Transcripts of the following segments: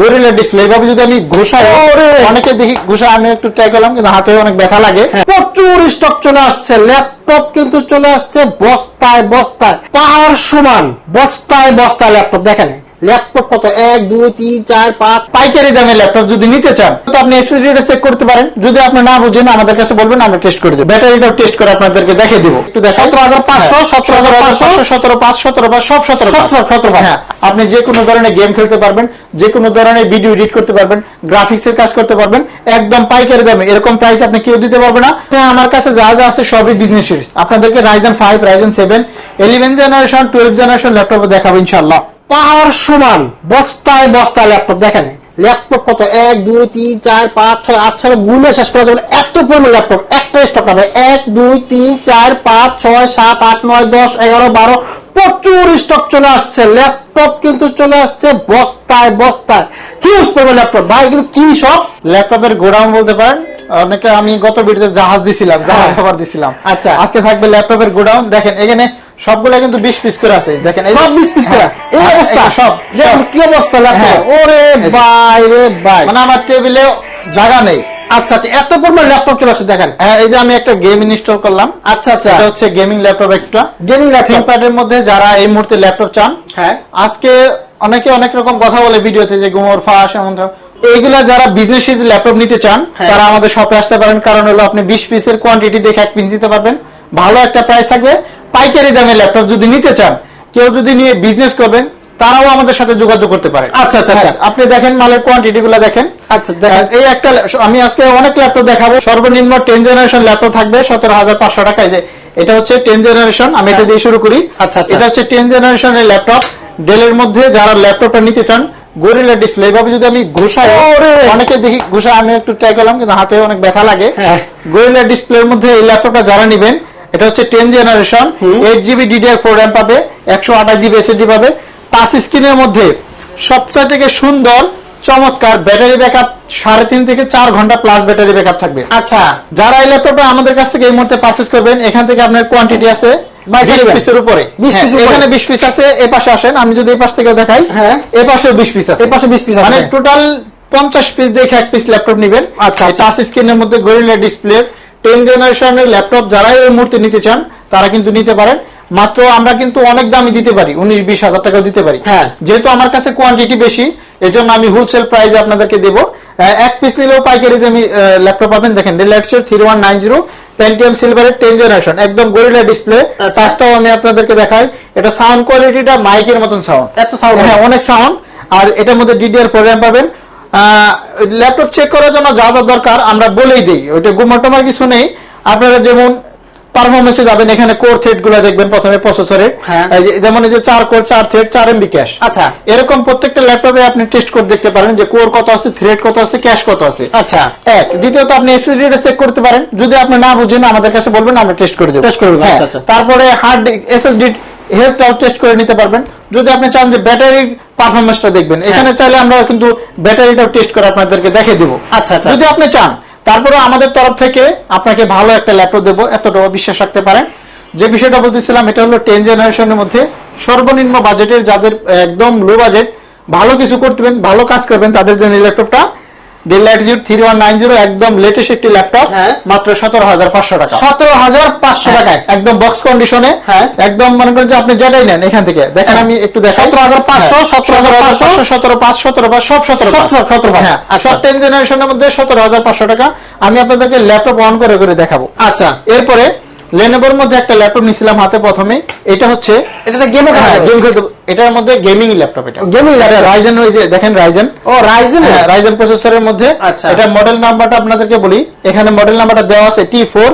Gorilla display এভাবে যদি আমি ঘোষাই! অনেকে দেখি ঘোষা আমি একটু ট্রাই করলাম কিন্তু হাতে অনেক ব্যথা লাগে। প্রচুর স্টক চলে আসছে ল্যাপটপ কিন্তু চলে আসছে বস্তায় বস্তায় পাহাড় সমান বস্তায় বস্তায় ল্যাপটপ দেখেন। ল্যাপটপ কত? এক দুই তিন চার পাঁচ। পাইকারি দামে ল্যাপটপ যদি নিতে চান তো আপনি এসএসডিটা চেক করতে পারেন। যদি আপনি না বুঝেন আমাদের কাছে বলবেন আমরা টেস্ট করে দেবো। ব্যাটারিটাও টেস্ট করে আপনাদেরকে দেখে দিব। একটু দেখেন। সতেরো হাজার পাঁচশো সতেরো হাজার পাঁচশো সতেরো পাঁচ সতেরো পাঁচ সব সতেরো সতেরো সতেরো। হ্যাঁ। আপনি যে কোনো ধরনের গেম খেলতে পারবেন যে কোনো ধরনের ভিডিও এডিট করতে পারবেন গ্রাফিক্স এর কাজ করতে পারবেন একদম পাইকারি দামে। এরকম প্রাইস আপনি কেউ দিতে পারবে না। হ্যাঁ, আমার কাছে যা যা আছে সবই বিজনেস সিরিজ আপনাদেরকে Ryzen five Ryzen seven eleven generation twelve generation laptop দেখাবো ইনশাল্লাহ পাহাড় সমান বস্তায় বস্তায় ল্যাপটপ দেখেন ল্যাপটপ কত? এক দুই তিন চার পাঁচ ছয় আট সালে গুলে শেষ করা যাবে এত পরিমাণ ল্যাপটপ একটা স্টক পাবে এক দুই তিন চার পাঁচ ছয় সাত আট নয় দশ এগারো বারো প্রচুর স্টক চলে আসছে। ল্যাপটপ কিন্তু চলে আসছে বস্তায় বস্তায়। হিউজ পরিমাণ ল্যাপটপ ভাই এগুলো কি সব ল্যাপটপের গোডাউন বলতে পারেন অনেকে আমি গত ভিডিওতে জাহাজ দিছিলাম জাহাজ হ্যাঁ। খাবার দিছিলাম। আচ্ছা। আজকে থাকবে ল্যাপটপের গোডাউন। দেখেন এখানে সবগুলো কিন্তু বিশ পিস করে আছে। দেখেন এই সব বিশ পিস করে? হ্যাঁ, এই হ্যাঁ, অবস্থা? সব। দেখুন কি অবস্থা ল্যাপটপ হ্যাঁ। ওরে ভাই রে ভাই। মানে আমার টেবিলে জায়গা নেই। আচ্ছা আচ্ছা এত পরিমাণ ল্যাপটপ চলে আসছে দেখেন। হ্যাঁ এই যে আমি একটা গেম ইনস্টল করলাম। আচ্ছা আচ্ছা। এটা হচ্ছে গেমিং ল্যাপটপ একটা গেমিং ল্যাপটপ থিংকপ্যাডের মধ্যে যারা এই মুহূর্তে ল্যাপটপ চান হ্যাঁ। আজকে অনেকে অনেক রকম কথা বলে ভিডিওতে যে গুমর ফাঁস এমন এইগুলা যারা বিজনেস ল্যাপটপ নিতে চান। তারা আমাদের শপে আসতে পারেন। কারণ হলো আপনি বিশ পিসের কোয়ান্টিটি দেখে এক পিস দিতে পারবেন। ভালো একটা প্রাইস থাকবে। পাইকারি দামে ল্যাপটপ যদি নিতে চান কেউ যদি নিয়ে বিজনেস করবেন তারাও আমাদের সাথে যোগাযোগ করতে পারে। আচ্ছা, আচ্ছা, আচ্ছা। আপনি দেখেন মালের কোয়ান্টিটি গুলা দেখেন। আচ্ছা এই একটা আমি আজকে অনেক ল্যাপটপ দেখাবো। সর্বনিম্ন টেন জেনারেশন ল্যাপটপ থাকবে সতেরো হাজার পাঁচশো টাকায় যে এটা হচ্ছে টেন জেনারেশন আমি এটা দিয়ে শুরু করি। আচ্ছা, আচ্ছা। এটা হচ্ছে টেন জেনারেশনের ল্যাপটপ ডেলের মধ্যে যারা ল্যাপটপটা নিতে চান গরিলা ডিসপ্লে এভাবে যদি আমি ঘুষাই! অনেকে দেখি ঘুষা আমি একটু ট্রাই করলাম কিন্তু হাতে অনেক ব্যথা লাগে। হ্যাঁ। গরিলা ডিসপ্লের মধ্যে এই ল্যাপটপটা যারা নিবেন এটা হচ্ছে ten generation eight GB DDR four RAM পাবে একশো আঠাশ জিবি এসএসডি পাবে পাঁচ স্ক্রিনের মধ্যে সবচেয়ে থেকে সুন্দর চমৎকার ব্যাটারি ব্যাকআপ সাড়ে তিন থেকে চার ঘণ্টা প্লাস ব্যাটারি ব্যাকআপ থাকবে আচ্ছা যারা এই ল্যাপটপটা আমাদের কাছ থেকে এই মুহূর্তে পারচেজ করবেন এখান থেকে আপনার কোয়ান্টিটি আছে। পিসের উপরে 20 হ্যাঁ, পিস উপরে। এখানে বিশ পিস আছে এ পাশে আসেন আমি যদি এই পাশ থেকে দেখাই হ্যাঁ। এ পাশেও বিশ পিস আছে এ পাশে 20 piece আছে। মানে টোটাল পঞ্চাশ পিস দেখে এক পিস ল্যাপটপ নিবেন আচ্ছা, আচ্ছা। টাচ স্ক্রিনের মধ্যে গরিলা ডিসপ্লে টেন জেনারেশনের ল্যাপটপ যারাই এই মুহূর্তে নিতে চান তারা কিন্তু নিতে পারেন। মাত্র আমরা কিন্তু অনেক দামই দিতে পারি উনিশ বিশ হাজার টাকাও দিতে পারি। হ্যাঁ। যেহেতু আমার কাছে কোয়ান্টিটি বেশি এজন্য আমি হোলসেল প্রাইসে আপনাদেরকে দেবো। এক পিস নিলেও পাইকারি আমি ল্যাপটপ পাবেন। দেখেন ডেল এক্সের three one nine zero Pentium সিলভারের টেন জেনারেশন একদম গরিলা ডিসপ্লে। চার্জটাও আমি আপনাদেরকে দেখাই। এটা সাউন্ড কোয়ালিটিটা মাইকের মতন সাউন্ড এত সাউন্ড হ্যাঁ অনেক সাউন্ড আর এটার মধ্যে ডিডিআর প্রোগ্রাম পাবেন। ল্যাপটপ চেক করার জন্য যা যা দরকার আমরা বলেই দিই। ওইটা গুমার কিছু নেই। আপনারা যেমন পারফরমেন্সে যাবেন এখানে কোর থ্রেডগুলো দেখবেন প্রথমে প্রসেসরের হ্যাঁ। যেমন এই যে চার কোর চার থ্রেড চার এমবি ক্যাশ আচ্ছা। এরকম প্রত্যেকটা ল্যাপটপে আপনি টেস্ট করে দেখতে পারেন যে কোর কত আছে থ্রেড কত আছে ক্যাশ কত আছে। আচ্ছা। এক। দ্বিতীয়ত আপনি এসএসডি টা চেক করতে পারেন। যদি আপনি না বুঝেন আমাদের কাছে বলবেন আমরা টেস্ট করে দেবো। টেস্ট করে দেবো, আচ্ছা, আচ্ছা। তারপরে হার্ড এসএসডি হেলথটাও টেস্ট করে নিতে পারবেন। যদি আপনি চান যে ব্যাটারির পারফরমেন্সটা দেখবেন এখানে চাইলে আমরা কিন্তু ব্যাটারিটাও টেস্ট করে আপনাদেরকে দেখে দেবো। আচ্ছা, আচ্ছা। যদি আপনি চান তারপরে আমাদের তরফ থেকে আপনাকে ভালো একটা ল্যাপটপ দেবো এতটা বিশ্বাস রাখতে পারেন। যে বিষয়টা বলতেছিলাম এটা হলো টেন জেনারেশনের মধ্যে সর্বনিম্ন বাজেটের যাদের একদম লো বাজেট ভালো কিছু করবেন ভালো কাজ করবেন তাদের জন্য এই ল্যাপটপটা Dell Latitude three one nine zero একদম লেটেস্ট একটি ল্যাপটপ হ্যাঁ। মাত্র সতেরো হাজার পাঁচশো টাকা। সতেরো হাজার পাঁচশো টাকায়। একদম বক্স কন্ডিশনে হ্যাঁ। একদম মনে করেন যে আপনি যেটাই নেন এখান থেকে। দেখেন আমি একটু দেখাই। 17,500, 17,500, 17,500, 17,500, সব 17,500 17,500, 17,500 হ্যাঁ আচ্ছা। সব টেন জেনারেশনের মধ্যে সতেরো হাজার পাঁচশো টাকা। আমি আপনাদেরকে ল্যাপটপ অন করে করে দেখাবো। আচ্ছা। এরপরে লেনোভোর মধ্যে একটা ল্যাপটপ নিছিলাম হাতে প্রথমে। এটা হচ্ছে এটাতে গেমে গেম খেলতে এটার মধ্যে গেমিং ল্যাপটপ এটা। গেমিং এটা রাইজেন ওই যে দেখেন রাইজেন ও রাইজেন রাইজেন প্রসেসরের মধ্যে। আচ্ছা। এটা মডেল নাম্বারটা আপনাদেরকে বলি। এখানে মডেল নাম্বারটা দেওয়া আছে T four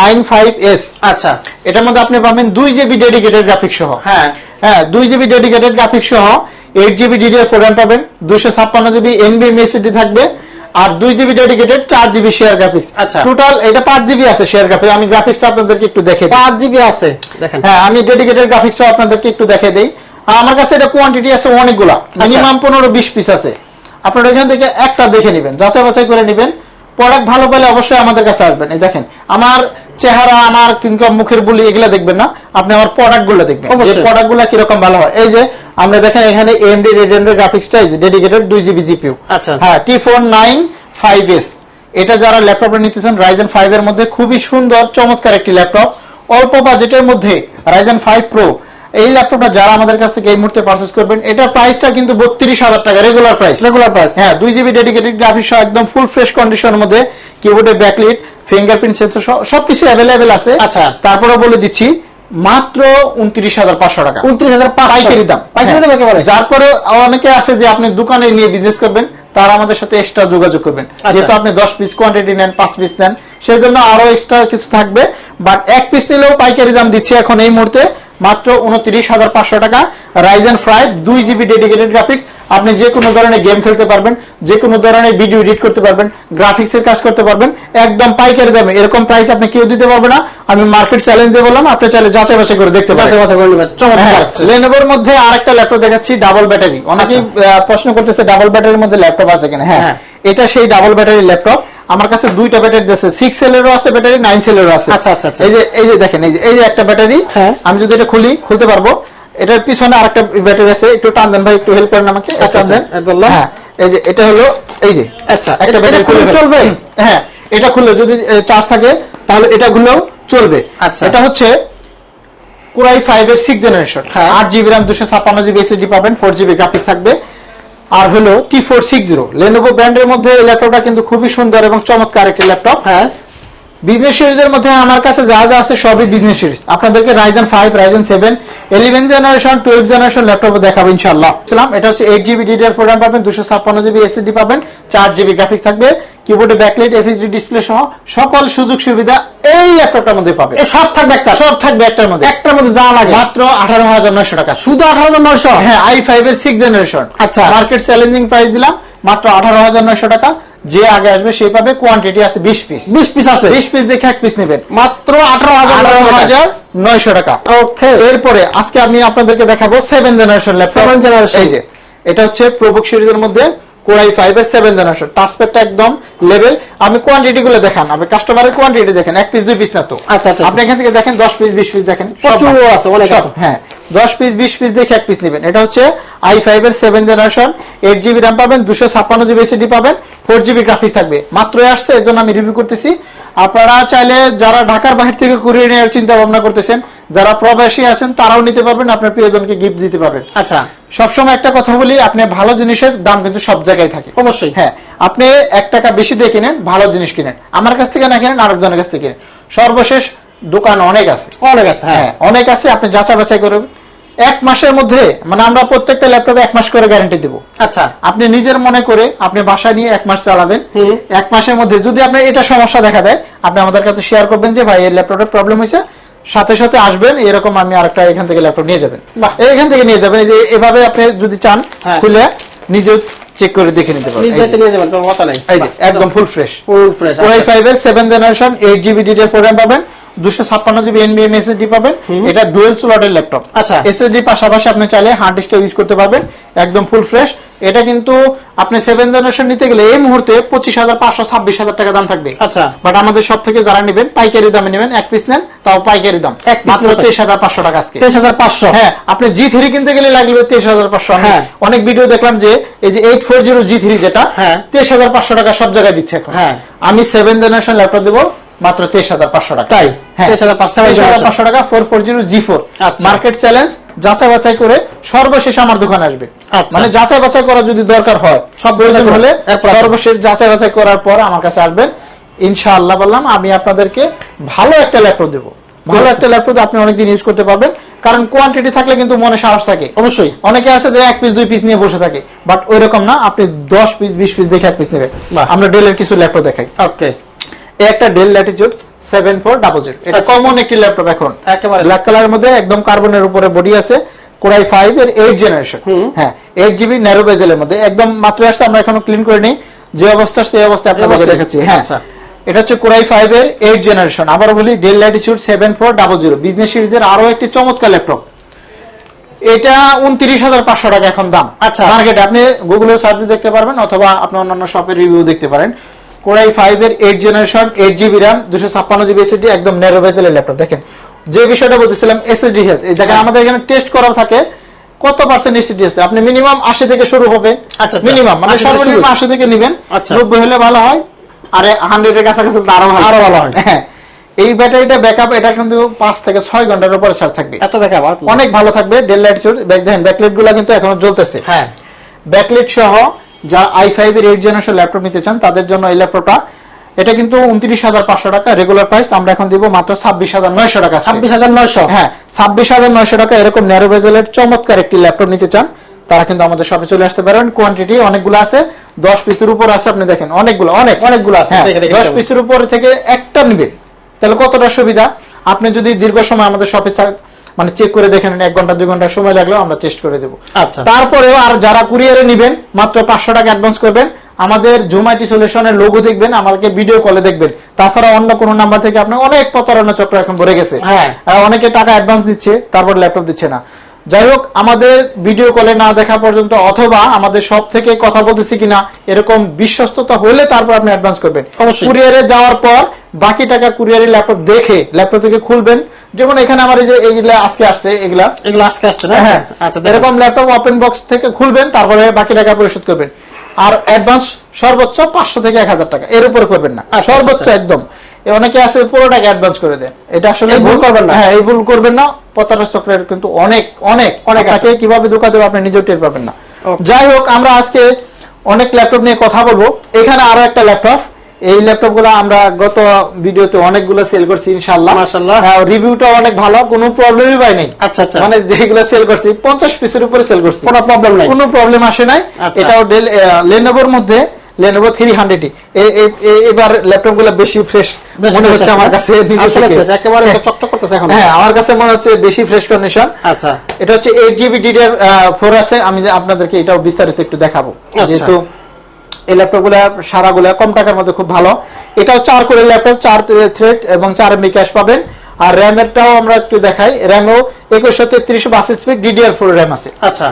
nine five S আচ্ছা। এটার মধ্যে আপনি পাবেন দুই জিবি ডেডিকেটেড গ্রাফিক সহ। হ্যাঁ। হ্যাঁ দুই জিবি ডেডিকেটেড গ্রাফিক সহ। এইট জিবি ডিডিআর প্রোগ্রাম পাবেন। দুইশো ছাপ্পান্ন জিবি এনবি এসএসডি থাকবে। আর দুই জিবি ডেডিকেটেড চার জিবি শেয়ার গ্রাফিক্স আচ্ছা। টোটাল এটা পাঁচ জিবি আছে শেয়ার গ্রাফিক্স আমি গ্রাফিক্সটা আপনাদেরকে একটু দেখে পাঁচ জিবি আছে। দেখেন। হ্যাঁ আমি ডেডিকেটেড গ্রাফিক্স আপনাদেরকে একটু দেখে দেই। আমার কাছে এটা কোয়ান্টিটি আছে অনেকগুলা। আচ্ছা। মিনিমাম পনেরো বিশ পিস আছে। আপনারা এখান থেকে একটা দেখে নেবেন। যাচাই বাছাই করে নেবেন। প্রোডাক্ট ভালো পেলে অবশ্যই আমাদের কাছে আসবেন। এই দেখেন আমার চেহারা আমার কিংবা মুখের বুলি এগুলা দেখবেন না। আপনি আমার প্রোডাক্টগুলো দেখবেন। প্রোডাক্টগুলা কীরকম ভালো হয়? এই যে আমরা দেখেন এখানে এমডি রেডিয়েন্টের গ্রাফিক্সটা ডেডিকেটেড দুই জিবি জিপিউ আচ্ছা। হ্যাঁ T four nine five S এটা যারা ল্যাপটপে নিতেছেন রাইজেন ফাইভ এর মধ্যে খুবই সুন্দর চমৎকার একটি ল্যাপটপ অল্প বাজেটের মধ্যে রাইজেন ফাইভ প্রো এই ল্যাপটপটা যারা আমাদের কাছ থেকে এই মুহূর্তে পারচেস করবেন এটার প্রাইসটা কিন্তু বত্রিশ হাজার টাকা রেগুলার প্রাইস রেগুলার প্রাইস হ্যাঁ দুই জিবি ডেডিকেটেড গ্রাফিক্স একদম ফুল ফ্রেশ কন্ডিশনের মধ্যে কিবোর্ডে ব্যাকলিট ফিঙ্গারপ্রিন্ট সেন্সর সবকিছু অ্যাভেলেবেল আছে। আচ্ছা। তারপরে বলে দিচ্ছি মাত্র উনত্রিশ হাজার পাঁচশো টাকা। উনত্রিশ হাজার পাইকারি দাম। পাইকারি দাম হ্যাঁ। একেবারে। যার পরে অনেকে আছে যে আপনি দোকানে নিয়ে বিজনেস করবেন তারা আমাদের সাথে এক্সট্রা যোগাযোগ করবেন। আচ্ছা। যেহেতু আপনি দশ পিস কোয়ান্টিটি নেন পাঁচ পিস নেন সেই জন্য আরও এক্সট্রা কিছু থাকবে। বাট এক পিস নিলেও পাইকারি দাম দিচ্ছি এখন এই মুহূর্তে। মাত্র উনত্রিশ হাজার পাঁচশো টাকা। রাইজেন ফাইভ দুই জিবি ডেডিকেটেড গ্রাফিক্স আপনি যে কোনো ধরনের গেম খেলতে পারবেন যে কোনো ধরনের ভিডিও এডিট করতে পারবেন গ্রাফিক্স এর কাজ করতে পারবেন। একদম পাইকারি দামে। এরকম প্রাইস আপনি কেউ দিতে পারবে না। আমি মার্কেট চ্যালেঞ্জ দিয়ে বললাম আপনি চাইলে যাচাই বাছাই করে দেখতে পারেন। লেনোভোর মধ্যে আরেকটা ল্যাপটপ দেখাচ্ছি ডাবল ব্যাটারি অনেকেই আহ, প্রশ্ন করতেছে ডাবল ব্যাটারির মধ্যে ল্যাপটপ আছে কিনা? হ্যাঁ হ্যাঁ। এটা সেই ডাবল ব্যাটারি ল্যাপটপ আমার কাছে দুইটা ব্যাটারি আছে সিক্স সেলেরও আছে ব্যাটারি নাইন সেলেরও আছে আচ্ছা, আচ্ছা, আচ্ছা। এই যে এই যে দেখেন এই যে এই যে একটা ব্যাটারি হ্যাঁ। আমি যদি এটা খুলি খুলতে পারব এটার পিছনে আরেকটা ব্যাটারি আছে একটু টান দেন ভাই একটু হেল্প করেন আমাকে আচ্ছা, টান দেন আচ্ছা, হ্যাঁ এই যে এটা হলো এই যে আচ্ছা, একটা ব্যাটারি খুলে খুলে চলবে? হ্যাঁ এটা খুললে যদি চার্জ থাকে তাহলে এটা খুললেও চলবে আচ্ছা। এটা হচ্ছে কোরাই ফাইভ এর সিক্স জেনারেশন হ্যাঁ। আট জিবি র্যাম দুশো ছাপ্পান্ন জিবি এসএসডি পাবেন ফোর জিবি গ্রাফিক্স থাকবে আর হলো T four six zero Lenovo ব্র্যান্ডের মধ্যে এই ল্যাপটপটা কিন্তু খুবই সুন্দর এবং চমৎকার একটি ল্যাপটপ। হ্যাঁ। বিজনেস সিরিজের মধ্যে আমার কাছে যা যা আছে সবই বিজনেস সিরিজ আপনাদেরকে Ryzen five Ryzen seven eleven generation twelve generation laptop দেখাবো ইনশাল্লাহ এটা হচ্ছে এইট জিবি ডিডিআর প্রোগ্রাম পাবেন দুশো ছাপ্পান্ন জিবি এসএসডি পাবেন চার জিবি গ্রাফিক্স থাকবে। কিবোর্ডে ব্যাকলাইট এফএসডি ডিসপ্লে সহ সকল সুযোগ সুবিধা এই ল্যাপটপটার মধ্যে পাবে। এ সব থাকবে একটা। সব থাকবে একটার মধ্যে। একটার মধ্যে যা লাগে। মাত্র আঠারো হাজার নয়শো টাকা। শুধু আঠারো হাজার নয়শো? হ্যাঁ। আই ফাইভ এর সিক্স জেনারেশন আচ্ছা। মার্কেট চ্যালেঞ্জিং প্রাইস দিলাম মাত্র আঠারো হাজার নয়শো টাকা। যে আগে আসবে সে পাবে কোয়ান্টিটি আছে বিশ পিস বিশ পিস আছে। বিশ পিস দেখে এক পিস নেবেন। মাত্র আঠারো হাজার আঠারো হাজার নয়শো টাকা। ওকে এরপরে আজকে আমি আপনাদেরকে দেখাবো seven generation laptop Seven generation। এই যে এটা হচ্ছে প্রবুক সিরিজের মধ্যে কোরাই ফাইভ এর সেভেন জেনারেশন টাচপ্যাডটা একদম লেভেল আমি কোয়ান্টিটি গুলো দেখান। আপনি কাস্টমারের কোয়ান্টিটি দেখেন। এক পিস দুই পিস না তো? আচ্ছা, আচ্ছা, আপনি এখান থেকে দেখেন দশ পিস বিশ পিস দেখেন। প্রচুর আছে, অনেক আছে। হ্যাঁ। দশ পিস বিশ পিস দেখে এক পিস নেবেন। এটা হচ্ছে আই ফাইভ এর seven generation eight GB RAM পাবেন দুশো ছাপ্পান্ন জিবি এসিডি পাবেন ফোর জিবি গ্রাফিক্স থাকবে। মাত্র আসছে এর জন্য আমি রিভিউ করতেছি। আপনারা চাইলে যারা ঢাকার বাহির থেকে কুরিয়ে নেওয়ার চিন্তা ভাবনা করতেছেন যারা প্রবাসী আছেন তারাও নিতে পারবেন আপনার প্রিয়জনকে গিফট দিতে পারবেন। আচ্ছা। সবসময় একটা কথা বলি আপনি ভালো জিনিসের দাম কিন্তু সব জায়গায় থাকে। অবশ্যই। হ্যাঁ আপনি এক টাকা বেশি দিয়ে কিনেন ভালো জিনিস কিনেন। আমার কাছ থেকে না কিনেন আরেকজনের কাছ থেকে কিনেন। সর্বশেষ দোকান অনেক আছে। অনেক আছে হ্যাঁ। হ্যাঁ অনেক আছে আপনি যাচাই বাছাই করবেন এক মাসের মধ্যে মানে আমরা প্রত্যেকটা ল্যাপটপে এক মাস করে গ্যারান্টি দেবো। আচ্ছা। আপনি নিজের মনে করে আপনি বাসা নিয়ে এক মাস চালাবেন। এক মাসের মধ্যে যদি আপনার এটা সমস্যা দেখা দেয় আপনি আমাদের কাছে শেয়ার করবেন যে ভাই এই ল্যাপটপের প্রবলেম হয়েছে। সাথে সাথে আসবেন এরকম আমি আরেকটা এখান থেকে ল্যাপটপ নিয়ে যাবেন। এখান থেকে নিয়ে যাবেন যে এভাবে আপনি যদি চান হ্যাঁ। খুলে নিজে চেক করে দেখে নিতে পারবেন। নিজে নিয়ে যাবেন কোনো কথা নাই। এই যে একদম full fresh full fresh i five এর seven generation eight GB detail program পাবেন দুশো ছাপ্পান্ন জিবি এনবিএম এসএসডি পাবেন। এটা ডুয়েল স্লটের ল্যাপটপ আচ্ছা। এসএসডি পাশাপাশি আপনি চাইলে হার্ড ডিস্কটা ইউজ করতে পারবেন একদম ফুল ফ্রেশ এটা কিন্তু আপনি সেভেন জেনারেশন নিতে গেলে এই মুহূর্তে পঁচিশ হাজার পাঁচশো ছাব্বিশ হাজার টাকা দাম থাকবে। আচ্ছা। বাট আমাদের সব থেকে যারা নেবেন পাইকারি দামে নেবেন এক পিস নেন তাও পাইকারি দাম। মাত্র। তেইশ হাজার পাঁচশো টাকা আজকে। তেইশ হাজার পাঁচশো? হ্যাঁ আপনি জি থ্রি কিনতে গেলে লাগবে তেইশ হাজার পাঁচশো। হ্যাঁ। অনেক ভিডিও দেখলাম যে এই যে eight four zero G three যেটা হ্যাঁ। তেইশ হাজার পাঁচশো টাকা সব জায়গায় দিচ্ছে এখন। হ্যাঁ। আমি সেভেন জেনারেশন ল্যাপটপ দেবো মাত্র তেইশ হাজার পাঁচশো টাকা। তাই? হ্যাঁ 23,500 তেইশ হাজার পাঁচশো টাকা four four zero G four. Market challenge যাচাই বাছাই করে সর্বশেষ আমার দোকানে আসবে। আচ্ছা। মানে যাচাই বাছাই করা যদি দরকার হয় সব প্রয়োজন হলে সর্বশেষ যাচাই বাছাই করার পর আমার কাছে আসবেন। ইনশাআল্লাহ বললাম আমি আপনাদেরকে ভালো একটা ল্যাপটপ দেবো। ভালো একটা ল্যাপটপ আপনি অনেকদিন ইউজ করতে পারবেন। কারণ কোয়ান্টিটি থাকলে কিন্তু মনে সাহস থাকে। অবশ্যই। অনেকে আছে যে এক পিস দুই পিস নিয়ে বসে থাকে। বাট ওই রকম না আপনি দশ পিস বিশ পিস দেখে এক পিস নেবেন। আমরা ডেলের কিছু ল্যাপটপ দেখাই। ওকে একটা Dell Latitude seven four double zero এটা আচ্ছা। কমন একটি ল্যাপটপ এখন। একেবারে। ব্ল্যাক কালারের মধ্যে একদম কার্বনের উপরে বডি আছে কোরাই ফাইভ এর এইট জেনারেশন হ্যাঁ এইট জিবি ন্যারো বেজেলের মধ্যে। একদম মাত্র আসছে আমরা এখনও ক্লিন করে নিই। যে অবস্থা সেই অবস্থা আপনাদের। দেখাচ্ছি। হ্যাঁ। আচ্ছা। এটা হচ্ছে কোরাই ফাইভ এর এইট জেনারেশন আবার বলি Dell Latitude seven four double zero business সিরিজের আরও একটি চমৎকার ল্যাপটপ এটা উনত্রিশ হাজার পাঁচশো টাকা এখন দাম। আচ্ছা। মার্কেটে আপনি গুগলে সার্চ দেখতে পারবেন অথবা আপনি অন্যান্য শপের রিভিউ দেখতে পারেন। কোরাই ফাইভ এর eight generation eight GB RAM দুশো ছাপ্পান্ন জিবি এসএসডি একদম ন্যারো ভেজেলের ল্যাপটপ দেখেন যে বিষয়টা বলতেছিলাম এসএসডি হেলথ এই দেখেন আমাদের এখানে টেস্ট করা থাকে কত পার্সেন্ট এসএসডি আছে? আপনি মিনিমাম আশি থেকে শুরু হবে। আচ্ছা, আচ্ছা। মিনিমাম মানে সর্বনিম্ন আশি থেকে নেবেন। আচ্ছা। নব্বই হলে ভালো হয় আর হান্ড্রেড এর কাছাকাছি আরও ভালো আরও ভালো হয়। হ্যাঁ এই ব্যাটারিটা ব্যাকআপ এটা কিন্তু পাঁচ থেকে ছয় ঘণ্টার উপরে চার্জ থাকবে। এত দেখা অনেক ভালো থাকবে ডেল লাইট দেখেন ব্যাকলাইটগুলো কিন্তু এখনও জ্বলতেছে। হ্যাঁ। ব্যাকলাইট সহ যা আই ফাইভ এর এইট জেনারেশন ল্যাপটপ নিতে চান তাদের জন্য এই ল্যাপটপটা এটা কিন্তু উনত্রিশ হাজার পাঁচশো টাকা রেগুলার প্রাইস আমরা এখন দিব মাত্র ছাব্বিশ হাজার নয়শো টাকা ছাব্বিশ হাজার নয়শো? হ্যাঁ ছাব্বিশ হাজার নয়শো টাকা এরকম ন্যারো বেজেলের চমৎকার একটি ল্যাপটপ নিতে চান তারা কিন্তু আমাদের শপে চলে আসতে পারেন। কোয়ান্টিটি অনেকগুলো আছে দশ পিসের উপর আছে আপনি দেখেন অনেকগুলো অনেক। অনেকগুলো আছে। হ্যাঁ, দশ। পিসের উপর থেকে একটা নেবেন। তাহলে কতটা সুবিধা? আপনি যদি দীর্ঘ সময় আমাদের শপে মানে চেক করে দেখে নেন এক ঘণ্টা দুই ঘণ্টা সময় লাগলেও আমরা টেস্ট করে দেবো আচ্ছা। তারপরেও আর যারা কুরিয়ারে নেবেন মাত্র পাঁচশো টাকা অ্যাডভান্স করবেন আমাদের জুমাইটি সলিউশনের লোগো দেখবেন আমাকে ভিডিও কলে দেখবেন তাছাড়া অন্য কোনো নাম্বার থেকে আপনার অনেক প্রতারণা চক্র এখন ভরে গেছে হ্যাঁ। অনেকে টাকা অ্যাডভান্স দিচ্ছে তারপর ল্যাপটপ দিচ্ছে না যাই হোক আমাদের ভিডিও কলে না দেখা পর্যন্ত অথবা আমাদের সব থেকে কথা বলতেছি কিনা এরকম বিশ্বস্ততা হলে তারপর আপনি অ্যাডভান্স করবেন। কুরিয়ারে যাওয়ার পর বাকি টাকা কুরিয়ারে ল্যাপটপ দেখে ল্যাপটপ থেকে খুলবেন। যেমন এখানে আমার এই যে এইগুলা আজকে আসছে এগুলা। এগুলো আজকে আসছে না? হ্যাঁ আচ্ছা দেখুন। এরকম ল্যাপটপ ওপেন বক্স থেকে খুলবেন তারপরে বাকি টাকা পরিশোধ করবেন। আর অ্যাডভান্স সর্বোচ্চ পাঁচশো থেকে এক হাজার টাকা। এর উপরে করবেন না। আচ্ছা, সর্বোচ্চ আচ্ছা। একদম। অনেকে আছে পুরো টাকা অ্যাডভান্স করে দেন এটা আসলে ভুল করবেন না। হ্যাঁ এই ভুল করবেন না। প্রতারণা চক্রের কিন্তু অনেক অনেক অনেক আছে। কীভাবে ধোকা দেবে আপনি নিজেও টের পাবেন না। যাই হোক আমরা আজকে অনেক ল্যাপটপ নিয়ে কথা বলব। এখানে আরও একটা ল্যাপটপ এই ল্যাপটপগুলো আমরা গত ভিডিওতে অনেকগুলো সেল করছি ইনশাল্লাহ মাশাআল্লাহ। হ্যাঁ রিভিউটা অনেক ভালো কোনো প্রবলেমই পাই নাই আচ্ছা আচ্ছা। মানে যেগুলো সেল করছি পঞ্চাশ পিসের উপরে সেল করছি। কোনো প্রবলেম নাই। কোনো প্রবলেম আসে নাই। আচ্ছা। এটাও ডেল লেনোভোর মধ্যে লেনোভো থ্রি হান্ড্রেড এবার ল্যাপটপগুলো বেশি ফ্রেশ মনে হচ্ছে আমার কাছে আসলে fresh, একেবারে চকচক করতেছে এখন। হ্যাঁ আমার কাছে মনে হচ্ছে বেশি ফ্রেশ কন্ডিশন আচ্ছা। এটা হচ্ছে এইট জিবি ডিডিআর ফোর আছে। আমি আপনাদেরকে এটাও বিস্তারিত একটু দেখাবো। আচ্ছা। যেহেতু এই ল্যাপটপগুলা সারাগুলা কম টাকার মধ্যে খুব ভালো। এটাও চার করে ল্যাপটপ চার থ্রেড এবং চার এমবি ক্যাশ পাবেন। আর র্যামেরটাও আমরা একটু দেখাই। র্যামও একুশশো তেত্রিশ bus speed DDR four RAM আছে। আচ্ছা।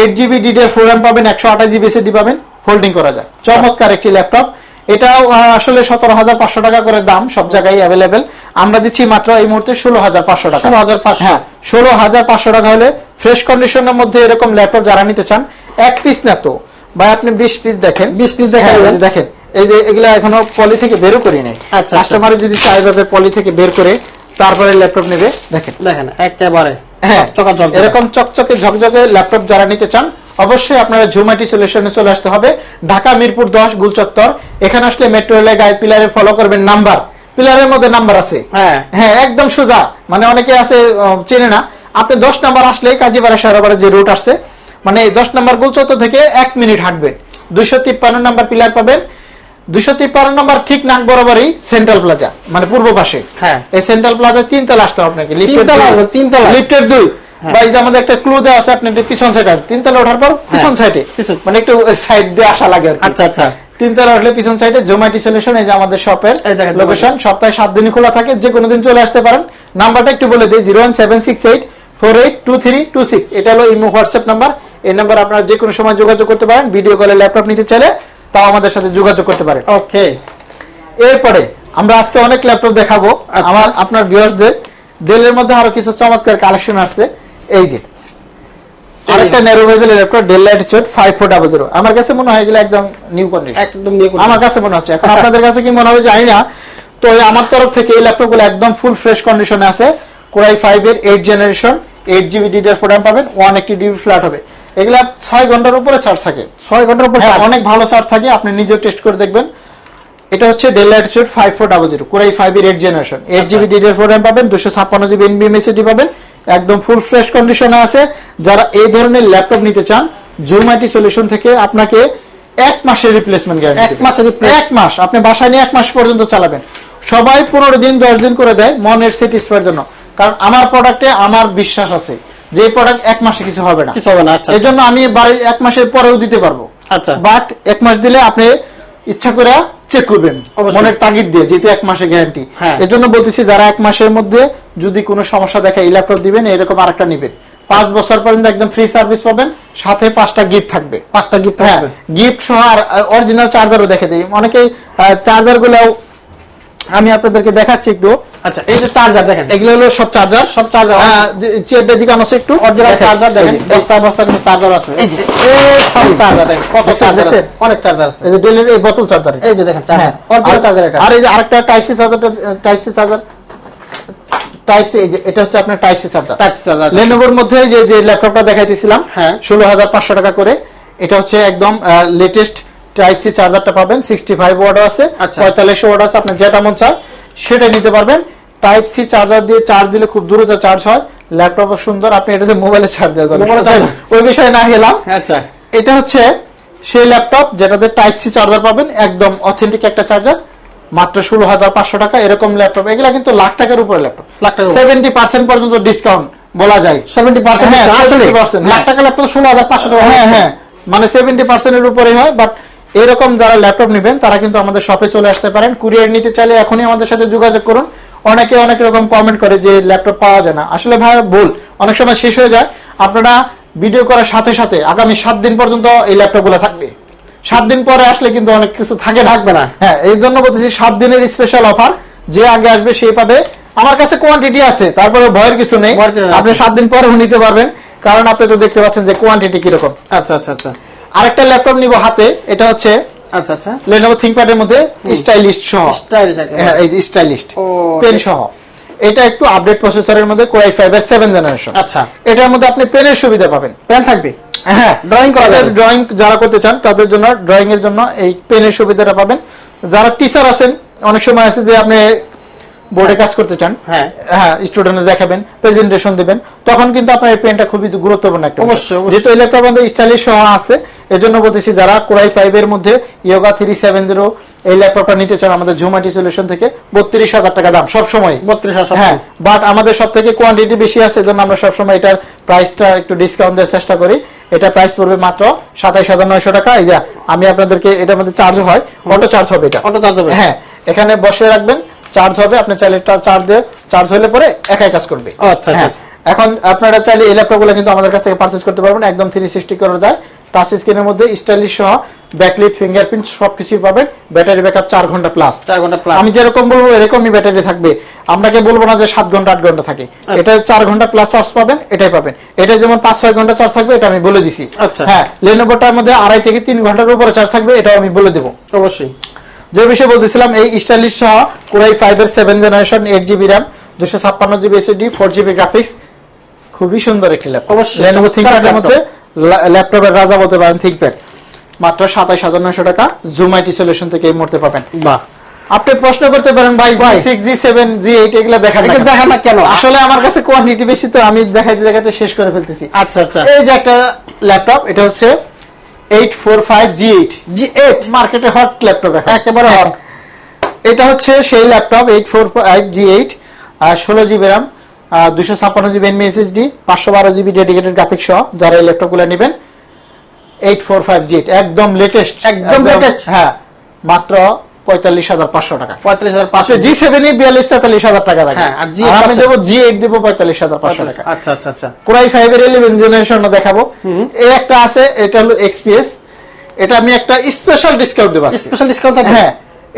Eight GB DDR four RAM পাবেন একশো আঠাশ জিবি এসএসডি পাবেন। ফোল্ডিং করা যায়। চমৎকার একটি ল্যাপটপ। এটাও আসলে সতেরো হাজার পাঁচশো টাকা করে দাম সব জায়গায় অ্যাভেলেবেল আমরা দিচ্ছি মাত্র এই মুহূর্তে ষোলো হাজার পাঁচশো টাকা। 16,500 হ্যাঁ ষোলো হাজার পাঁচশো টাকা হলে ফ্রেশ কন্ডিশনের মধ্যে এরকম ল্যাপটপ যারা নিতে চান এক পিস না তো বা আপনি বিশ পিস দেখেন। 20 piece দেখাই হ্যাঁ, দেখেন। এই যে এগুলা এখনও পলি থেকে বেরও করি নাই। আচ্ছা, আচ্ছা। কাস্টমার যদি চাই ভাবে পলি থেকে বের করে তারপরে ল্যাপটপ নেবে। দেখেন। দেখেন একেবারে হ্যাঁ এরকম চকচকে ঝকঝকে ল্যাপটপ যারা নিতে চান অবশ্যই আপনারা জুমাটি সলিউশনে চলে আসতে হবে। ঢাকা মিরপুর দশ গুলচত্বর। এখানে আসলে মেট্রো রেলের গায়ে পিলারে ফলো করবেন নাম্বার পিলারের মধ্যে নাম্বার আছে। হ্যাঁ। হ্যাঁ একদম সোজা। মানে অনেকে আছে চেনে না। আপনি দশ নাম্বার আসলে কাজীপাড়া সারাবাড়া যে রুট আসছে মানে দশ নাম্বার গুলচত্বর থেকে এক মিনিট হাঁটবেন দুইশো তিপ্পান্ন নাম্বার পিলার পাবেন। দুইশো তিপ্পান্ন নম্বর ঠিক নাক বরাবরই সেন্ট্রাল প্লাজা মানে পূর্ব পাশে। হ্যাঁ। এই সেন্ট্রাল প্লাজা তিনতলা আসতে হবে আপনাকে তিনতলা। লিফটের দুই। বা এই যে আমাদের একটা ক্লু দেওয়া আছে আপনি পিছন সাইডে তিনতলা ওঠার পর পিছন সাইডে। মানে একটু সাইড দিয়ে আসা লাগে আর আচ্ছা আচ্ছা। তিনতলা উঠলে পিছন সাইডে জোম্যাটি সলিউশন এই যে আমাদের শপের লোকেশন সপ্তাহে সাত দিনই খোলা থাকে যে কোনো দিন চলে আসতে পারেন। নাম্বারটা একটু বলে দিই zero one seven six eight four eight two three two six এটা হলো ইমো হোয়াটসঅ্যাপ নাম্বার এই নাম্বার আপনারা যে কোনো সময় যোগাযোগ করতে পারেন ভিডিও কলে ল্যাপটপ নিতে চাইলে তাও আমাদের সাথে যোগাযোগ করতে পারেন। ওকে এরপরে আমরা আজকে অনেক ল্যাপটপ দেখাবো। আচ্ছা। আমার আপনার ভিউয়ার্সদের। ডেলের মধ্যে আরও কিছু চমৎকার কালেকশন আসছে এই যে আরেকটা narrow bezel laptop Dell light five four double zero আমার কাছে মনে হয় এগুলো একদম নিউ কন্ডিশন একদম করুন। আমার কাছে মনে হচ্ছে। এখন আপনাদের কাছে কি মনে হবে জানি না। তো এই আমার তরফ থেকে এই ল্যাপটপগুলো একদম ফুল ফ্রেশ কন্ডিশনে আছে। কোরাই ফাইভ এর eight generation eight GB DDR four পাবেন। ওয়ান একটি ডিবি ফ্ল্যাট হবে। এগুলা ছয় ঘণ্টার উপরে চার্জ থাকে। ছয় ঘণ্টার উপর হ্যাঁ, অনেক ভালো চার্জ থাকে আপনি নিজেও টেস্ট করে দেখবেন। এটা হচ্ছে Dell Latitude five four double zero Core i five এর eight generation eight GB DDR four RAM পাবেন দুশো ছাপ্পান্ন জিবি এনবিএমএসিডি পাবেন একদম ফুল ফ্রেশ কন্ডিশনে আছে। যারা এই ধরনের ল্যাপটপ নিতে চান জুমাইটি সলিউশন থেকে আপনাকে এক মাসের রিপ্লেসমেন্ট গ্যারান্টি এক মাসের এক মাস আপনি বাসায় নিয়ে এক মাস পর্যন্ত চালাবেন। সবাই পনেরো দিন দশ দিন করে দেয় মনের স্যাটিসফাইয়ের জন্য। কারণ আমার প্রোডাক্টে আমার বিশ্বাস আছে। যে প্রোডাক্ট এক মাসে কিছু হবে না। কিছু হবে না আচ্ছা। এই জন্য আমি এক মাসের পরেও দিতে পারব। আচ্ছা। বাট এক মাস দিলে আপনি ইচ্ছা করে চেক করবেন মনের তাগিদ দিয়ে যেহেতু এক মাসের গ্যারান্টি হ্যাঁ। এর জন্য বলতেছি যারা এক মাসের মধ্যে যদি কোনো সমস্যা দেখে এই ল্যাপটপ দিবেন এরকম আরেকটা নিবেন। পাঁচ বছর পর্যন্ত একদম ফ্রি সার্ভিস পাবেন সাথে পাঁচটা গিফট থাকবে। পাঁচটা গিফট হ্যাঁ থাকবে। গিফট সহ আর অরিজিনাল চার্জারও দেখে দিই। অনেকেই চার্জারগুলো আমি আপনাদেরকে দেখাচ্ছি একটু। আচ্ছা এই যে চার্জার দেখেন। এগুলো হলো সব চার্জার সব চার্জার বেদিকে আনছে একটু। অরিজিনাল চার্জার দেখেন। বস্তা বস্তা কিন্তু চার্জার আছে। এই যে, সব চার্জার দেখেন। কত চার্জার আছে? অনেক চার্জার আছে। এই যে ডেলের এই বোতল চার্জার এই যে দেখেন হ্যাঁ অরিজিনাল চার্জার এটা। আর এই যে আরেকটা টাইপ সি চার্জারটা type C charger type C এই যে এটা হচ্ছে আপনার type C charger type charger লেনোভোর মধ্যে যে যে ল্যাপটপটা দেখাইতেছিলাম হ্যাঁ। ষোলো হাজার পাঁচশো টাকা করে এটা হচ্ছে একদম লেটেস্ট টাইপ সি চার্জারটা পাবেন সিক্সটি ফাইভ ওয়াট আছে আচ্ছা। পঁয়তাল্লিশ ওয়াট আছে আপনার যেটা মন চায় সেটা নিতে পারবেন। টাইপ সি চার্জার দিয়ে চার্জ দিলে খুব দ্রুত চার্জ হয় ল্যাপটপ সুন্দর আপনি এটাতে মোবাইলে চার্জ দেওয়া যাবে। ওই বিষয়ে না গেলাম আচ্ছা। এটা হচ্ছে সেই ল্যাপটপ যেটাতে টাইপ সি চার্জার পাবেন একদম অথেন্টিক একটা চার্জার মাত্র ষোলো হাজার পাঁচশো টাকা এরকম ল্যাপটপ এগুলা কিন্তু লাখ টাকার উপরে ল্যাপটপ লাখ উপরে। সেভেন্টি পার্সেন্ট পর্যন্ত ডিসকাউন্ট বলা যায়। সেভেন্টি পার্সেন্ট হ্যাঁ, 70% লাখ টাকা ল্যাপটপ ষোলো হাজার পাঁচশো টাকা। হ্যাঁ হ্যাঁ। মানে সেভেন্টি পার্সেন্টের উপরে হয় বাট এরকম যারা ল্যাপটপ নেবেন তারা কিন্তু আমাদের শপে চলে আসতে পারেন। কুরিয়ার নিতে চাইলে এখনই আমাদের সাথে যোগাযোগ করুন। অনেকে অনেক রকম কমেন্ট করে যে ল্যাপটপ পাওয়া যায় না। আসলে ভাই ভুল। অনেক সময় শেষ হয়ে যায়। আপনারা ভিডিও করার সাথে সাথে আগামী সাত দিন পর্যন্ত এই ল্যাপটপগুলো থাকবে। সাত দিন পরে আসলে কিন্তু অনেক কিছু থাকে থাকবে না। হ্যাঁ এই জন্য বলতেছি সাত দিনের স্পেশাল অফার যে আগে আসবে সেই পাবে। আমার কাছে কোয়ান্টিটি আছে তারপরে ভয়ের কিছু নেই। ভয়ের কিছু নেই। আপনি সাত দিন পরেও নিতে পারবেন। কারণ আপনি তো দেখতে পাচ্ছেন যে কোয়ান্টিটি কীরকম। আচ্ছা আচ্ছা আচ্ছা। আরেকটা ল্যাপটপ নিব হাতে এটা হচ্ছে আচ্ছা আচ্ছা। লেনোভো থিংকপ্যাড এর মধ্যে স্টাইলিস্ট সহ। স্টাইলিশ হ্যাঁ স্টাইলিস্ট পেন সহ। এটা একটু আপডেট প্রসেসরের মধ্যে কোরাই সেভেন জেনারেশন আচ্ছা। এটার মধ্যে আপনি পেনের সুবিধা পাবেন। পেন থাকবে? হ্যাঁ Drawing করা ড্রয়িং যারা করতে চান তাদের জন্য ড্রয়িং এর জন্য এই পেনের সুবিধাটা পাবেন। যারা টিচার আছেন অনেক সময় আছে যে আপনি বোর্ডে কাজ করতে চান হ্যাঁ। হ্যাঁ স্টুডেন্ট দেখাবেন প্রেজেন্টেশন দিবেন তখন কিন্তু আপনার এই পেনটা খুবই গুরুত্বপূর্ণ একটা অবশ্যই। যেহেতু আমাদের স্টাইলিশ সহ আছে এজন্য বলতেছি যারা কোরাই ফাইভ এর মধ্যে ইয়োগা থ্রি সেভেন জিরো এই ল্যাপটপটা নিতে চান আমাদের জুমাটি সলিউশন থেকে বত্রিশ হাজার টাকা দাম সব সময় বত্রিশ হাজার হ্যাঁ বাট আমাদের সব থেকে কোয়ান্টিটি বেশি আছে এজন্য আমরা সবসময় এটার প্রাইসটা একটু ডিসকাউন্ট দেওয়ার চেষ্টা করি। এটা প্রাইস পড়বে মাত্র সাতাইশ হাজার নয়শো টাকা। এই যে আমি আপনাদেরকে এটার মধ্যে চার্জ হয় অটো চার্জ হবে এটা। অটো চার্জ হবে। হ্যাঁ এখানে বসে রাখবেন চার্জ হবে আপনি চাইলে চার্জ দিয়ে চার্জ হলে পরে একাই কাজ করবে। আচ্ছা, আচ্ছা, হ্যাঁ, আচ্ছা। এখন আপনারা চাইলে এই ল্যাপটপগুলো কিন্তু আমাদের কাছ থেকে পারচেজ করতে পারবেন একদম থ্রি সিক্সটি করা যায়। টাচ স্ক্রিনের মধ্যে স্টাইলিশ সহ ব্যাকলিট ফিঙ্গারপ্রিন্ট সবকিছুই পাবেন ব্যাটারি ব্যাকআপ চার ঘণ্টা প্লাস চার ঘণ্টা প্লাস আমি যেরকম বলব এরকমই ব্যাটারি থাকবে। আপনাকে বলব না যে সাত ঘণ্টা আট ঘণ্টা থাকে। এটা চার ঘণ্টা প্লাস চার্জ পাবেন এটাই পাবেন। এটা যেমন পাঁচ ছয় ঘণ্টা চার্জ থাকবে এটা আমি বলে দিছি। আচ্ছা। হ্যাঁ লেনোভোটার মধ্যে আড়াই থেকে তিন ঘণ্টার উপরে চার্জ থাকবে এটাও আমি বলে দেবো। অবশ্যই। যে বিষয়ে বলতেছিলাম এই স্টাইলিশ সহ কোরাই ফাইভ এর seven generation eight GB RAM দুশো ছাপ্পান্ন GB SSD four GB graphics খুবই সুন্দর একটি ল্যাপটপ অবশ্যই, লেনোভো মধ্যে ল্যাপটপের রাজা বলতে পারেন থিংকপ্যাড মাত্র সাতাইশ হাজার নয়শো টাকা জুম আইটি সলিউশন থেকে এই মুহূর্তে পাবেন। বাহ। আপনি প্রশ্ন করতে পারেন ভাই। Six G seven G eight এগুলো দেখান এগুলো দেখান না কেন? আসলে আমার কাছে কোয়ান্টিটি বেশি তো আমি দেখাইতে দেখাতে শেষ করে ফেলতেছি। আচ্ছা আচ্ছা। এই যে একটা ল্যাপটপ এটা হচ্ছে eight four five G eight G eight মার্কেটে হট ল্যাপটপ একেবারে হট এটা হচ্ছে সেই laptop eight four five G eight ষোলো জিবি র্যাম দুশো ছাপ্পান্ন জিবি এনমি এসএসডি পাঁচশো বারো জিবি ডেডিকেটেড গ্রাফিক্স সহ যারা এই ল্যাপটপগুলো নেবেন eight four five G eight একদম লেটেস্ট একদম লেটেস্ট হ্যাঁ মাত্র পঁয়তাল্লিশ হাজার পাঁচশো টাকা। পঁয়ত্রিশ হাজার পাঁচশো। জি সেভেন বিয়াল্লিশ তেতাল্লিশ হাজার টাকা থাকে আর আর G8 আমি দেবো জি এইট দেবো পঁয়তাল্লিশ হাজার পাঁচশো টাকা। আচ্ছা আচ্ছা আচ্ছা। কোরাই ফাইভ এর ইলেভেন জেনারেশন দেখাবো। এই একটা আছে এটা হলো এক্সপিএস এটা আমি একটা স্পেশাল ডিসকাউন্ট দেবো স্পেশাল ডিসকাউন্ট হ্যাঁ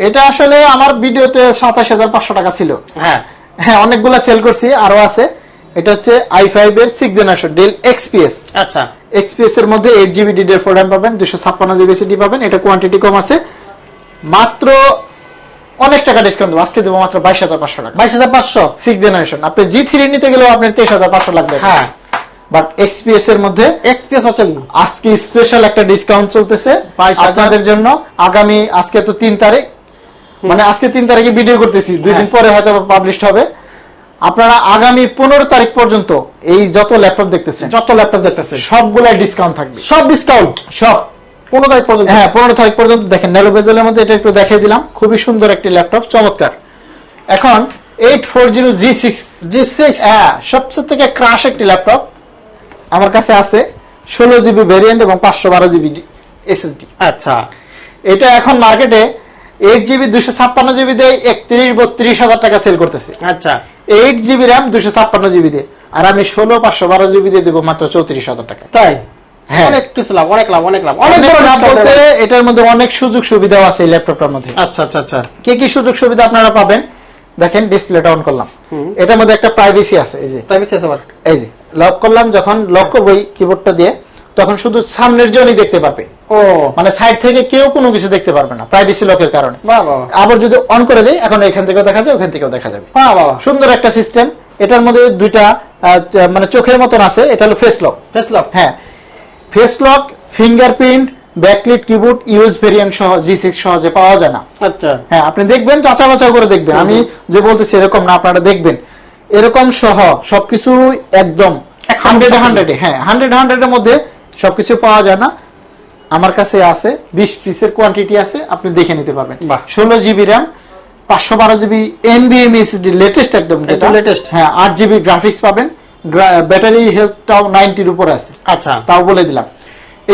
এটা আসলে আমার ভিডিওতে সাতাশ হাজার পাঁচশো টাকা ছিল। হ্যাঁ। হ্যাঁ অনেকগুলা সেল করছি আরও আছে। এটা হচ্ছে আই ফাইভ এর সিক্স জেনারেশন ডেল এক্সপিএস আচ্ছা। এক্সপিএস এর মধ্যে eight GB DD four RAM পাবেন দুশো ছাপ্পান্ন জিবি সিডি পাবেন। এটা কোয়ান্টিটি কম আছে। মাত্র অনেক টাকা ডিসকাউন্ট দেবো। আজকে দেবো মাত্র বাইশ হাজার পাঁচশো টাকা। বাইশ হাজার পাঁচশো? সিক্স জেনারেশন আপনি জি থ্রি নিতে গেলেও আপনার তেইশ হাজার পাঁচশো লাগবে। হ্যাঁ। বাট এক্সপিএস এর মধ্যে একত্রিশ পাচ্ছেন আজকে স্পেশাল একটা ডিসকাউন্ট চলতেছে আপনাদের জন্য। আগামী আজকে তো তিন তারিখ। মানে আজকে তিন তারিখে ভিডিও করতেছি। দুই দিন হ্যাঁ। পরে হয়তো পাবলিশ হবে। আপনারা আগামী পনেরো তারিখ পর্যন্ত এই যত ল্যাপটপ দেখতেছেন যত ল্যাপটপ দেখতেছে সবগুলাই ডিসকাউন্ট থাকবে। সব ডিসকাউন্ট সব। পনেরো তারিখ পর্যন্ত। হ্যাঁ পনেরো তারিখ পর্যন্ত দেখেন নেলো বেজেলের মধ্যে এটা একটু দেখিয়ে দিলাম। খুবই সুন্দর একটি ল্যাপটপ চমৎকার। এখন eight four zero G six G six হ্যাঁ সবচেয়ে থেকে ক্রাশ একটি ল্যাপটপ আমার কাছে আছে ষোলো জিবি ভেরিয়েন্ট এবং পাঁচশো বারো জিবি এসএসডি আচ্ছা। এটা এখন মার্কেটে এইট জিবি দুশো ছাপ্পান্ন জিবি দিয়ে একত্রিশ বত্রিশ হাজার টাকা সেল করতেছে। আচ্ছা। এইট জিবি র্যাম দুশো ছাপ্পান্ন জিবি দিয়ে আর আমি ষোলো পাঁচশো বারো জিবি দিয়ে দেবো মাত্র চৌত্রিশ হাজার টাকা। তাই। অনেক কিছু লাভ অনেক লাভ অনেক লাভ। অনেক অনেক বড় লাভ discount বলতে দেবেন। এটার মধ্যে অনেক সুযোগ সুবিধাও আছে এই ল্যাপটপটার মধ্যে। আচ্ছা আচ্ছা আচ্ছা। কি কি সুযোগ সুবিধা আপনারা পাবেন? দেখেন ডিসপ্লেটা অন করলাম। এটার মধ্যে একটা প্রাইভেসি আছে এই যে। প্রাইভেসি আছে আবার। এই যে লক করলাম যখন লক কিবোর্ডটা দিয়ে তখন শুধু সামনের জনই দেখতে পাবে ও। মানে সাইড থেকে কেউ কোনো কিছু দেখতে পারবে না প্রাইভেসি লকের কারণে। আবার যদি অন করে দেই এখন এখান থেকেও দেখা যায় ওখান থেকেও দেখা যাবে। সুন্দর একটা সিস্টেম এটার মধ্যে দুইটা মানে চোখের মতন আছে এটা হলো ফেস লক ফেস লক হ্যাঁ face lock fingerprint backlit keyboard use variant সহ জি সিক্স সহজে পাওয়া যায় না। আচ্ছা। হ্যাঁ আপনি দেখবেন যাচা বাছাই করে দেখবেন। আমি যে বলতেছি এরকম না আপনারা দেখবেন। এরকম সহ সবকিছু একদম হান্ড্রেড। হান্ড্রেড হ্যাঁ হান্ড্রেড হান্ড্রেডের মধ্যে সবকিছু পাওয়া যায় না। আমার কাছে আছে বিশ পিসের কোয়ান্টিটি আছে আপনি দেখে নিতে পারবেন। ষোলো জিবি র্যাম পাঁচশো বারো জিবি এনবিএম লেটেস্ট একদম latest। হ্যাঁ আট জিবি গ্রাফিক্স পাবেন। ব্যাটারি হেলথটাও নাইনটির উপর আছে। আচ্ছা। তাও বলে দিলাম।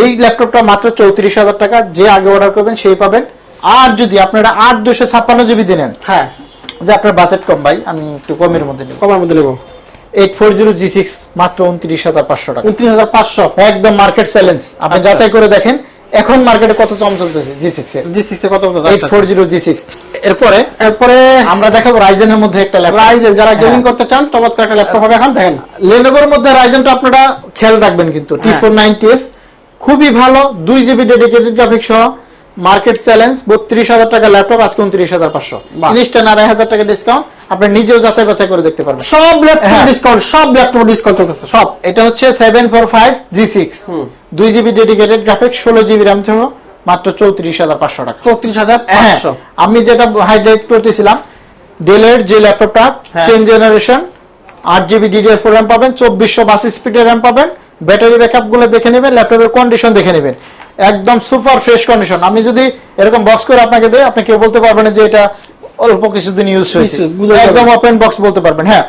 এই ল্যাপটপটা মাত্র চৌত্রিশ হাজার টাকা যে আগে অর্ডার করবেন সেই পাবেন। আর যদি আপনারা আট দুশো ছাপ্পান্ন জিবি দিলেন হ্যাঁ। যে আপনার বাজেট কম ভাই আমি একটু কমের মধ্যে নেব। কমার মধ্যে নেব। Eight four zero G six মাত্র উনত্রিশ হাজার পাঁচশো টাকা। উনত্রিশ হাজার পাঁচশো। একদম মার্কেট চ্যালেঞ্জ আপনি আচ্ছা। যাচাই করে দেখেন এখন মার্কেটে কত চম চলতেছে জি সিক্স জি সিক্সে কত কত eight four zero G six এরপরে? এরপরে আমরা দেখাবো রাইজেনের মধ্যে একটা ল্যাপটপ রাইজেন যারা গেমিং হ্যাঁ। করতে চান চমৎকার একটা ল্যাপটপ হবে। এখন দেখেন লেনোভোর মধ্যে রাইজেনটা আপনারা খেয়াল রাখবেন কিন্তু টি ফোর নাইনটি এস খুবই ভালো দুই জিবি ডেডিকেটেড গ্রাফিক সহ মার্কেট চ্যালেঞ্জ বত্রিশ হাজার টাকা ল্যাপটপ আজকে উনত্রিশ হাজার পাঁচশো। জিনিসটা আড়াই হাজার টাকা ডিসকাউন্ট আপনি নিজেও যাচাই বাছাই করে দেখতে পারবেন। সব ল্যাপটপ। ডিসকাউন্ট সব ল্যাপটপ ডিসকাউন্ট চলতেছে সব। এটা হচ্ছে seven four five G six দুই জিবি ডেডিকেটেড গ্রাফিক ষোলো জিবি র্যাম সহ মাত্র চৌত্রিশ হাজার পাঁচশো টাকা। চৌত্রিশ হাজার হ্যাঁ আমি যেটা হাইলাইট করতেছিলাম ডেলের যে ল্যাপটপটা। টেন জেনারেশন আট জিবি ডিডিআর ফোর র্যাম পাবেন চব্বিশশো বাস স্পিডের র্যাম পাবেন ব্যাটারি ব্যাকআপগুলো দেখে নেবেন ল্যাপটপের কন্ডিশন দেখে নেবেন। একদম সুপার ফ্রেশ কন্ডিশন আমি যদি এরকম বক্স করে আপনাকে দেয় আপনি কেউ বলতে পারবেন যে এটা অল্প কিছুদিন ইউজ হয়েছে। একদম ওপেন বক্স বলতে পারবেন হ্যাঁ।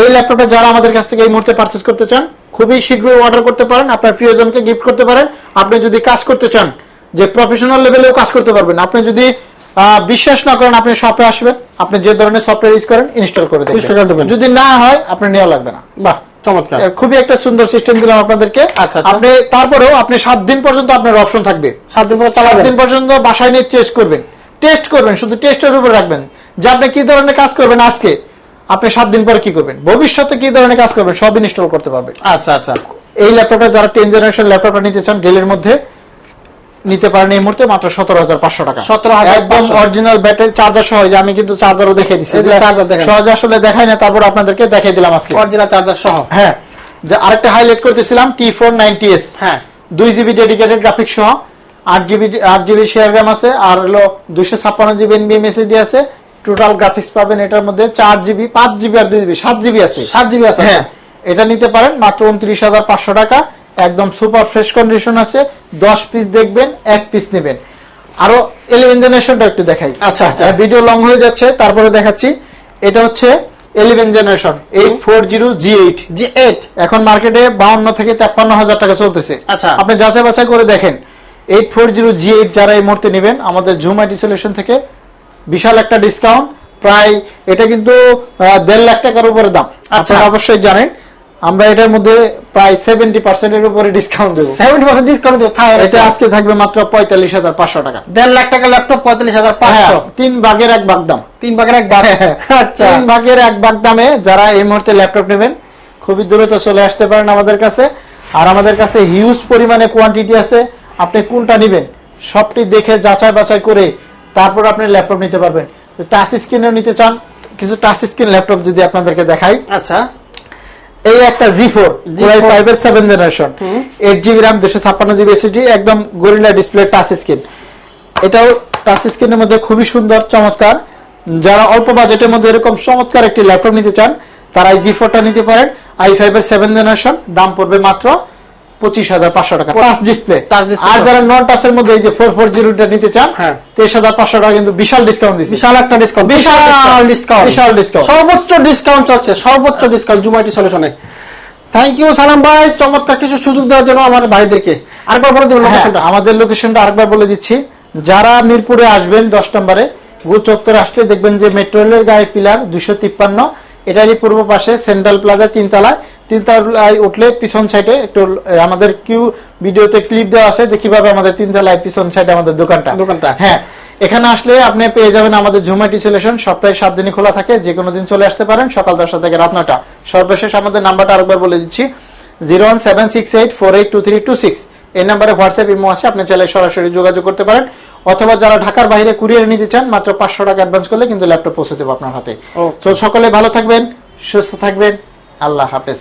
এই ল্যাপটপটা যারা আমাদের কাছ থেকে এই মুহূর্তে পারচেস করতে চান খুবই শীঘ্রই অর্ডার করতে পারেন। আপনার প্রিয়জনকে গিফট করতে পারেন। আপনি যদি কাজ করতে চান যে প্রফেশনাল লেভেলেও কাজ করতে পারবেন। আপনি যদি বিশ্বাস না করেন আপনি শপে আসবেন আপনি যে ধরনের সফটওয়্যার ইউজ করেন ইনস্টল করে দেবেন। যদি না হয় আপনি নেওয়া লাগবে না। বাহ চমৎকার। খুবই একটা সুন্দর সিস্টেম দিলাম আপনাদেরকে। আচ্ছা, আচ্ছা। আপনি তারপরেও আপনি সাত দিন পর্যন্ত আপনার অপশন থাকবে। সাত দিন পর সাত চালাবেন দিন পর্যন্ত বাসায় নিয়ে টেস্ট করবেন। টেস্ট করবেন শুধু টেস্টের উপর রাখবেন। যে আপনি কি ধরনের কাজ করবেন আজকে আপনি সাত দিন পরে কি করবেন? ভবিষ্যতে কি ধরনের কাজ করবেন সব ইনস্টল করতে পারবেন আচ্ছা আচ্ছা। এই ল্যাপটপটা যারা টেন জেনারেশন ল্যাপটপটা নিতে চান ডেলের মধ্যে নিতে পারেন এই মুহূর্তে মাত্র সতেরো হাজার পাঁচশো টাকা। 17,500 একদম অরিজিনাল ব্যাটারি চার্জার সহ যে আমি কিন্তু চার্জারও দেখে দিচ্ছি। সহজে আসলে দেখাই না তারপর আপনাদেরকে দেখাই দিলাম আজকে। অরিজিনাল চার্জার সহ। হ্যাঁ যে আরেকটা হাইলাইট করতেছিলাম টি ফোর নাইনটি এস হ্যাঁ। দুই জিবি ডেডিকেটেড গ্রাফিক্স সহ আট জিবি আট জিবি শেয়ার র্যাম আছে আর হলো দুইশো ছাপ্পান্ন জিবি এনবিএম এসএসডি আছে। টোটাল গ্রাফিক্স পাবেন এটার মধ্যে চার জিবি পাঁচ জিবি আর দুই জিবি সাত জিবি আছে। সাত জিবি আছে। হ্যাঁ এটা নিতে পারেন মাত্র উনত্রিশ হাজার পাঁচশো টাকা। একদম সুপার ফ্রেশ কন্ডিশন আছে দশ পিস দেখবেন এক পিস নেবেন। আরও ইলেভেন জেনারেশনটা একটু দেখাই। আচ্ছা, আচ্ছা। ভিডিও লং হয়ে যাচ্ছে তারপরে দেখাচ্ছি। এটা হচ্ছে eleven generation eight four zero G eight G eight এখন মার্কেটে বাউন্ন থেকে তেপ্পান্ন হাজার টাকা চলতেছে। আচ্ছা। আপনি যাচাই বাছাই করে দেখেন। Eight four zero G eight যারা এই মুহূর্তে নেবেন আমাদের জুম আইটি সলিউশন থেকে বিশাল একটা ডিসকাউন্ট প্রায় এটা কিন্তু দেড় লাখ টাকার উপরে দাম। আচ্ছা। আপনারা অবশ্যই জানেন আমরা এটার মধ্যে প্রায় সেভেন্টি পার্সেন্টের উপরে ডিসকাউন্ট দেবো। সেভেন্টি পার্সেন্ট ডিসকাউন্ট দেবো এটা আজকে থাকবে মাত্র পঁয়তাল্লিশ হাজার পাঁচশো টাকা। দেড় লাখ টাকা ল্যাপটপ পঁয়তাল্লিশ হাজার পাঁচশো। হ্যাঁ, তিন ভাগের এক ভাগ দাম। তিন ভাগের এক ভাগ? আচ্ছা। তিন ভাগের এক ভাগ দামে যারা এই মুহূর্তে ল্যাপটপ নেবেন খুবই দ্রুত চলে আসতে পারেন আমাদের কাছে। আর আমাদের কাছে হিউজ পরিমাণে কোয়ান্টিটি আছে। আপনি কোনটা নেবেন সবটি দেখে যাচাই বাছাই করে তারপর আপনি ল্যাপটপ নিতে পারবেন। টাচ স্ক্রিনও নিতে চান কিছু টাচ স্ক্রিন ল্যাপটপ যদি আপনাদেরকে দেখাই। আচ্ছা। এই একটা জি ফোর G4 ফাইভ এর seven generation eight GB RAM দুশো ছাপ্পান্ন জিবি এসএসডি একদম গরিলা ডিসপ্লে টাচ স্ক্রিন এটাও টাচ স্ক্রিনের মধ্যে খুবই সুন্দর চমৎকার। যারা অল্প বাজেটের মধ্যে এরকম চমৎকার একটি ল্যাপটপ নিতে চান তারা এই জি ফোরটা নিতে পারেন। আই ফাইভ এর সেভেন জেনারেশন দাম পড়বে মাত্র পঁচিশ হাজার পাঁচশো টাকা। টাচ ডিসপ্লে আর যারা নন টাচের মধ্যে এই যে ফোর ফোর জিরোটা নিতে চান হ্যাঁ। তেইশ হাজার পাঁচশো টাকা কিন্তু বিশাল ডিসকাউন্ট দিচ্ছে। বিশাল একটা ডিসকাউন্ট বিশাল ডিসকাউন্ট বিশাল discount। সর্বোচ্চ ডিসকাউন্ট চলছে সর্বোচ্চ ডিসকাউন্ট জুমাইটি সলিউশনে থ্যাংক ইউ সালাম ভাই। চমৎকার কিছু সুযোগ দেওয়ার জন্য আমার ভাইদেরকে। আরেকবার বলে দেবেন হ্যাঁ, লোকেশনটা আমাদের লোকেশনটা আরেকবার বলে দিচ্ছি। যারা মিরপুরে আসবেন দশ নম্বরে গুল চত্বরে আসলে দেখবেন যে মেট্রো রেলের গায়ে পিলার দুইশো তিপ্পান্ন। এটারই পূর্ব পাশে সেন্ট্রাল প্লাজা তিনতলায়। তিনতলায় উঠলে পিছন সাইডে একটু আমাদের কিউ ভিডিওতে ক্লিপ দেওয়া আছে যে কীভাবে আমাদের তিনতলায় পিছন সাইডে আমাদের দোকানটা। দোকানটা। হ্যাঁ এখানে আসলে আপনি পেয়ে যাবেন আমাদের ঝুমাটি সলিউশন সপ্তাহে সাত দিনই খোলা থাকে যে কোনো দিন চলে আসতে পারেন সকাল দশটা থেকে রাত নটা সর্বশেষ আমাদের নাম্বারটা আরেকবার বলে দিচ্ছি zero one seven six eight four eight two three two six এই নাম্বারে হোয়াটসঅ্যাপ ইমো আছে আপনি চাইলে সরাসরি যোগাযোগ করতে পারেন। অথবা যারা ঢাকার বাইরে কুরিয়ার নিতে চান মাত্র পাঁচশো টাকা অ্যাডভান্স করলে কিন্তু ল্যাপটপ পৌঁছে দেবো আপনার হাতে. তো সকলে ভালো থাকবেন সুস্থ থাকবেন আল্লাহ হাফেজ।